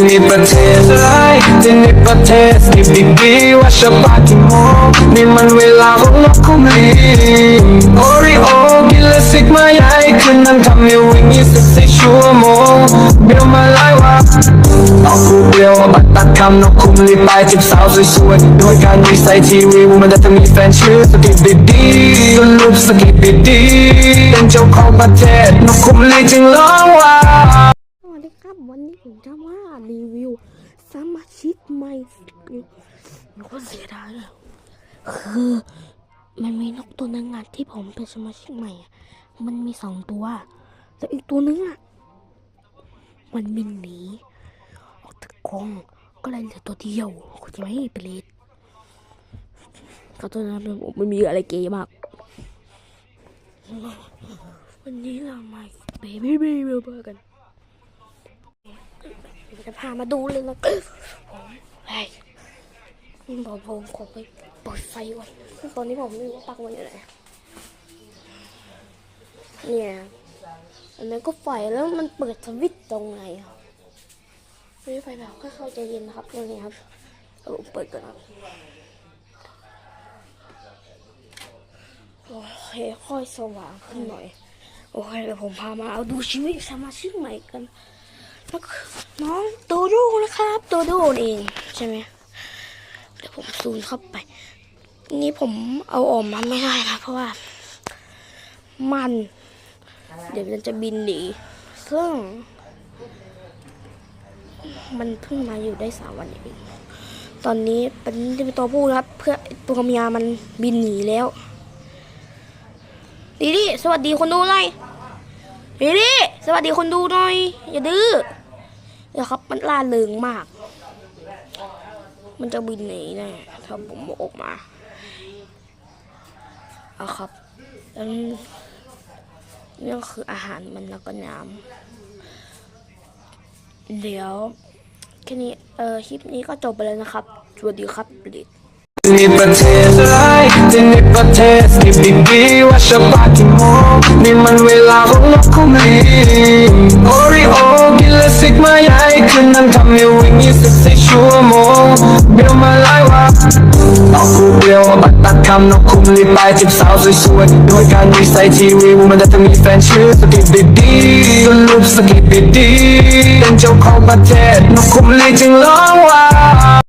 นี่ประเทศอะไรที่นี่ประเทศที่ดีดีว่าชาวบ้านกี่โมงนี่มันเวลาของนกคุ้มลีโอริโอกินและสิกมาใหญ่คืนนั้นทำให้วิ่งยี่สิบสี่ชั่วโมงเบี้ยวมาหลายวันเอาคู่เดียวบัตรตัดคำนกคุ้มลีไปจีบสาวสวยๆโดยการรีไซน์ทีวีมันได้ต้องมีแฟนชื่อสกิปดีดีก็รูปสกิปดีดีเป็นเจ้าของประเทศนกคุ้มลีจึงร้องว่า ชิกใหม่มันก็เสียดายเลยคือมันมีนกตัวหนึงอะที่ผมเป็นสมาชิกใหม่อะมันมีสองตัวแล้วอีกตัวนึงอะมันบินหนีออกจากกรงก็เลยเหลือตัวเดียวก็จะไม่ให้ไปเลยก็ตัวนั้นผมไม่มีอะไรเกย์มากวันนี้เรามาเบบี้เบบี้เบอร์กัน จะพามาดูเลยนะผมไอ้บอกผมขอไปเปิดไฟก่อนตอนนี้ผมไม่รู้ว่าปักมันอยู่ไหนเนี่ยอันนั้นก็ไฟแล้วมันเปิดสวิตช์ตรงไหนอะไม่ไฟแบบค่อยๆใจเย็นนะครับตรงนี้ครับเอาผมเปิดก่อนครับโอเคค่อยสว่างขึ้นหน่อย โอเคเดี๋ยวผมพามาเอาดูชีวิตสมาชิกใหม่กัน น้องโตโร่นะครับโตโร่เองใช่ไหมเดี๋ยวผมซูมเข้าไป นี่ผมเอาออกมาไม่ได้นะเพราะว่า มัน เดี๋ยวมันจะบินหนีซึ่ง มันเพิ่งมาอยู่ได้สามวันเองตอนนี้เป็นตัวผู้นะครับ เพื่อตัวเมียมันบินหนีแล้วดีดีสวัสดีคนดูหน่อย ดีดีสวัสดีคนดูหน่อย อย่าดื้อเดี๋ยวครับมันล่าเริงมาก มันจะบินหนีแน่ถ้าผมออกมาเอาครับแล้วนี่ก็คืออาหารมันแล้วก็น้ำเดี๋ยวแค่นี้เออคลิปนี้ก็จบไปแล้วนะครับ สวัสดีครับลิด นี่ประเทศอะไรที่นี่ประเทศที่ดีดีว่าชาวบ้านกี่โมงนี่มันเวลาของนกคุ้มลีโอริโอกินและสิกมาใหญ่คืนนั้นทำให้วิ่งยี่สิบสี่ชั่วโมงเบี้ยวมาหลายวันเอาคู่เดียวบัตรตัดคำนกคุ้มลีไปจีบสาวสวยๆโดยการรีไซน์ทีวีมันได้ต้องมีแฟนชื่อสกิปดีดีก็รูปสกิปดีดีเป็นเจ้าของประเทศนกคุ้มลีจึงร้องว่า